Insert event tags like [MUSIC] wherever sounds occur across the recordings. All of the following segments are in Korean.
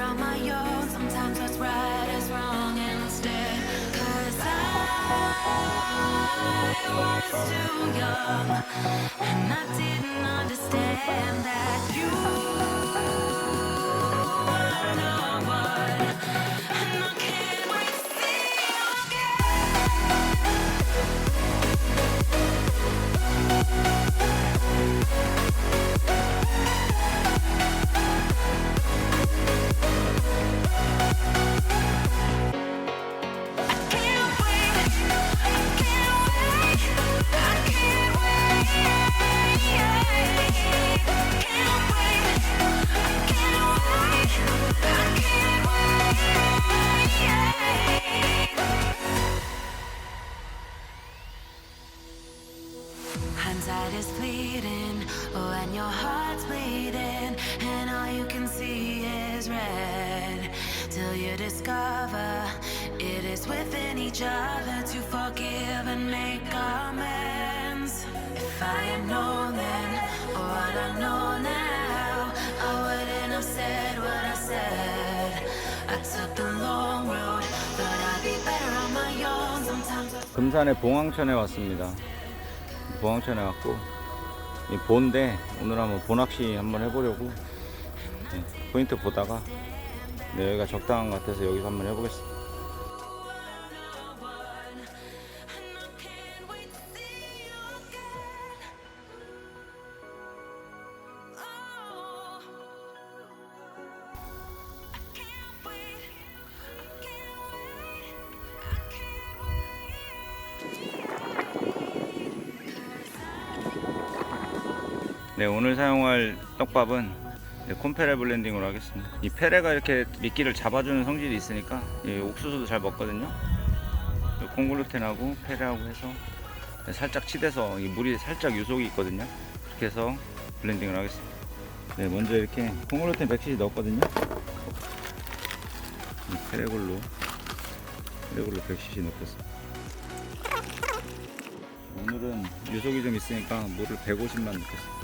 on my own. Sometimes what's right is wrong instead. I was too young and I didn't understand that you were no one. Within each other to forgive and make amends. If I had known then what I know now, I wouldn't have said what I said. I took the long road, but I'd be better on my own. Sometimes I 금산의 봉황천에 왔습니다. 봉황천에 왔고 이 본데 오늘 한번 본낚시 한번 해보려고 네, 포인트 보다가 네, 여기가 적당한 것 같아서 여기서 한번 해보겠습니다. 네, 오늘 사용할 떡밥은 네, 콘페레 블렌딩으로 하겠습니다. 이 페레가 이렇게 미끼를 잡아주는 성질이 있으니까 이 옥수수도 잘 먹거든요. 이 콩글루텐하고 페레하고 해서 네, 살짝 치대서 이 물이 살짝 유속이 있거든요. 그렇게 해서 블렌딩을 하겠습니다. 네, 먼저 이렇게 콩글루텐 100cc 넣었거든요. 이 페레골로 페레골로 100cc 넣겠습니다. 오늘은 유속이 좀 있으니까 물을 150만 넣겠습니다.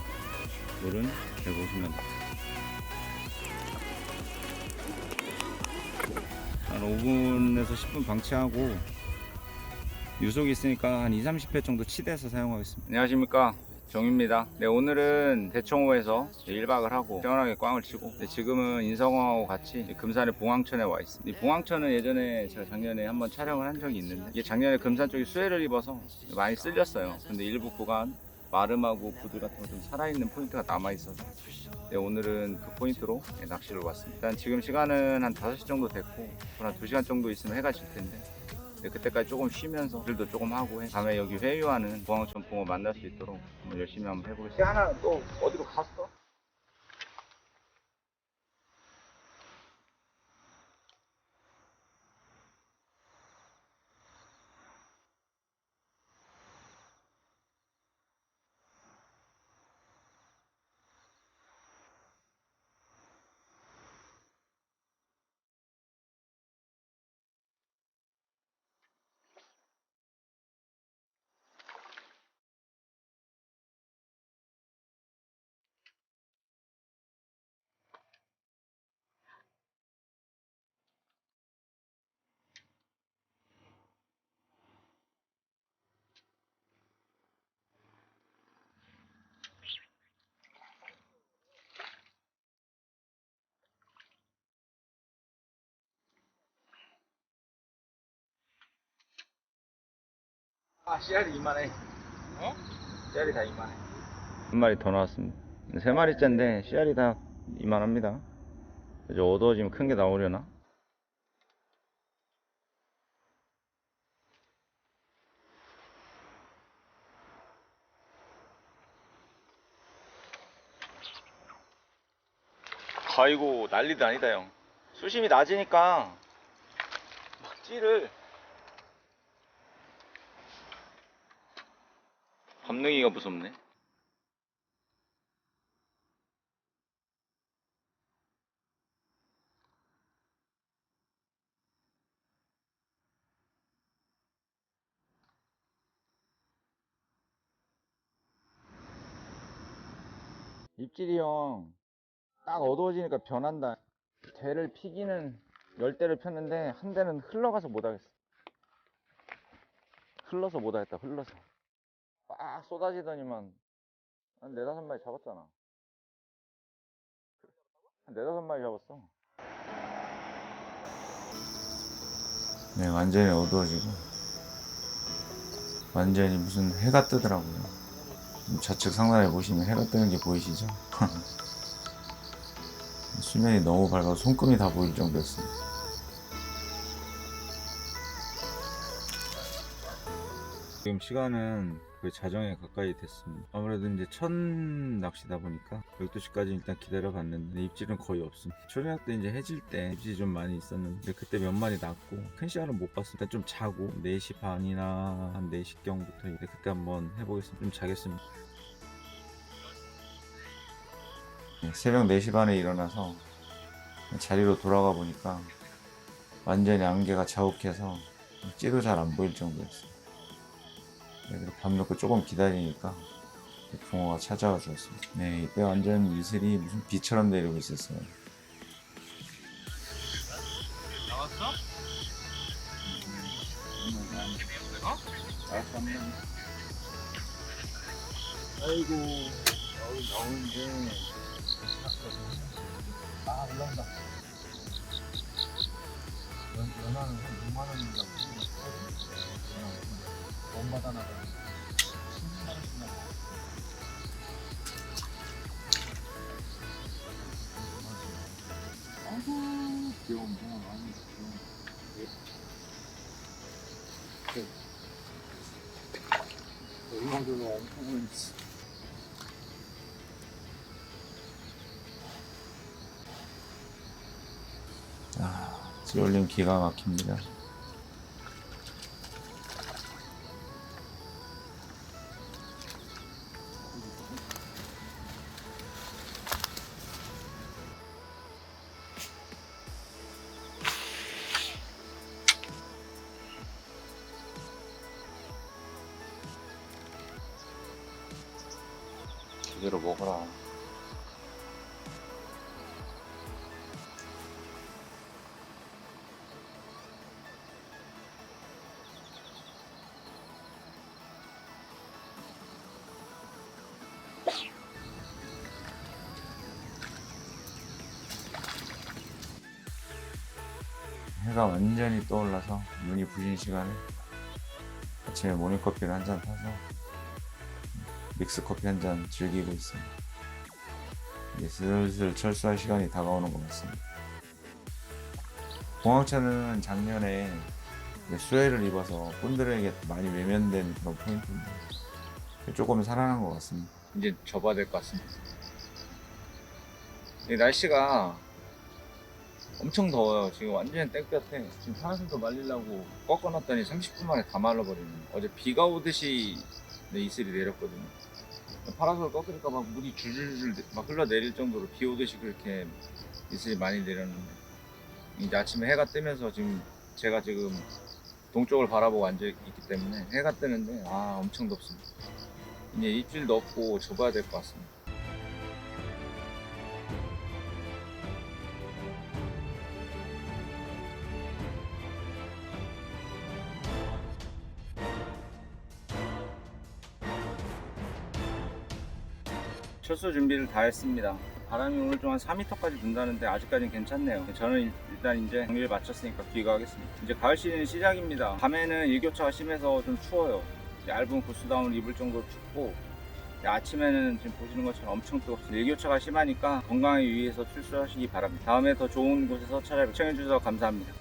물은 150만 넣겠습니다. 한 5분에서 10분 방치하고 유속이 있으니까 한 2, 30회 정도 치대서 사용하겠습니다. 안녕하십니까. 정입니다. 네, 오늘은 대청호에서 1박을 하고 시원하게 꽝을 치고 네, 지금은 인성호하고 같이 금산의 봉황천에 와 있습니다. 이 봉황천은 예전에 제가 작년에 한번 촬영을 한 적이 있는데 이게 작년에 금산 쪽이 수해를 입어서 많이 쓸렸어요. 근데 일부 구간 마름하고 부두 같은 거 좀 살아있는 포인트가 남아있어서 네, 오늘은 그 포인트로 네, 낚시를 왔습니다. 일단 지금 시간은 한 5시 정도 됐고 한 2시간 정도 있으면 해가 질 텐데 네, 그때까지 조금 쉬면서 일도 조금 하고 해. 다음에 여기 회유하는 공항천 붕어 만날 수 있도록 한번 열심히 한번 해보겠습니다. 하나 또 어디로 갔어? 아, 씨알이 이만해. 어? 씨알이 다 이만해. 한 마리 더 나왔습니다. 세 마리째인데 씨알이 다 이만합니다. 이제 어두워지면 큰 게 나오려나? 아이고 난리도 아니다 형. 수심이 낮으니까 막 찌를 밤능이가 무섭네. 입질이 형, 딱 어두워지니까 변한다. 대를 피기는 열 대를 폈는데 한 대는 흘러가서 못 하겠어. 흘러서 못하 했다 흘러서 빡 쏟아지더니만 한 네다섯 마리 잡았잖아. 한 네다섯 마리 잡았어. 네 완전히 어두워지고. 완전히 무슨 해가 뜨더라고요. 좌측 상단에 보시면 해가 뜨는 게 보이시죠? [LAUGHS] 수면이 너무 밝아서 손금이 다 보일 정도였습니다. 지금 시간은 거의 자정에 가까이 됐습니다. 아무래도 이제 첫 낚시다 보니까 12시까지 일단 기다려 봤는데 입질은 거의 없습니다. 초저녁 때 이제 해질 때 입질이 좀 많이 있었는데 그때 몇 마리 났고 큰 시간은 못 봤을 때 좀 자고 4시 반이나 한 4시경부터 이제 그때 한번 해보겠습니다. 좀 자겠습니다. 네, 새벽 4시 반에 일어나서 자리로 돌아가 보니까 완전히 안개가 자욱해서 찌도 잘 안 보일 정도였어요. 네, 그래서 밥 먹고 조금 기다리니까 붕어가 찾아와 주었습니다. 네, 이때 완전 이슬이 무슨 비처럼 내리고 있었어요. 나왔어? 아이고, 나오는데. 아 올라온다 연, 연하는 한 6만 원인가 원 받아 나가 얼마나 엄청 있어 아, 찌올림 기가 막힙니다. 제대로 먹어라. 해가 완전히 떠올라서 눈이 부신 시간에 아침에 모닝커피를 한 잔 타서 믹스커피 한 잔 즐기고 있습니다. 이제 슬슬 철수할 시간이 다가오는 것 같습니다. 공항차는 작년에 수해를 입어서 꾼들에게 많이 외면된 그런 포인트인데 조금 살아난 것 같습니다. 이제 접어야 될 것 같습니다. 이 날씨가 엄청 더워요. 지금 완전히 땡볕에 지금 파란색도 말리려고 꺾어놨더니 30분 만에 다 말라버리네. 어제 비가 오듯이 네, 이슬이 내렸거든요. 파라솔 꺾으니까 막 물이 줄줄줄 내- 막 흘러내릴 정도로 비 오듯이 그렇게 이슬이 많이 내렸는데 이제 아침에 해가 뜨면서 지금 제가 지금 동쪽을 바라보고 앉아 있기 때문에 해가 뜨는데 아 엄청 덥습니다. 이제 입질도 없고 접어야 될 것 같습니다. 철수 준비를 다 했습니다. 바람이 오늘 좀 한 4m까지 분다는데 아직까지는 괜찮네요. 저는 일- 일단 이제 정리를 마쳤으니까 귀가하겠습니다. 이제 가을 시즌 시작입니다. 밤에는 일교차가 심해서 좀 추워요. 얇은 구스다운을 입을 정도로 춥고 아침에는 지금 보시는 것처럼 엄청 뜨겁습니다. 일교차가 심하니까 건강에 유의해서 출소하시기 바랍니다. 다음에 더 좋은 곳에서 찾아뵙 시청해주셔서 감사합니다.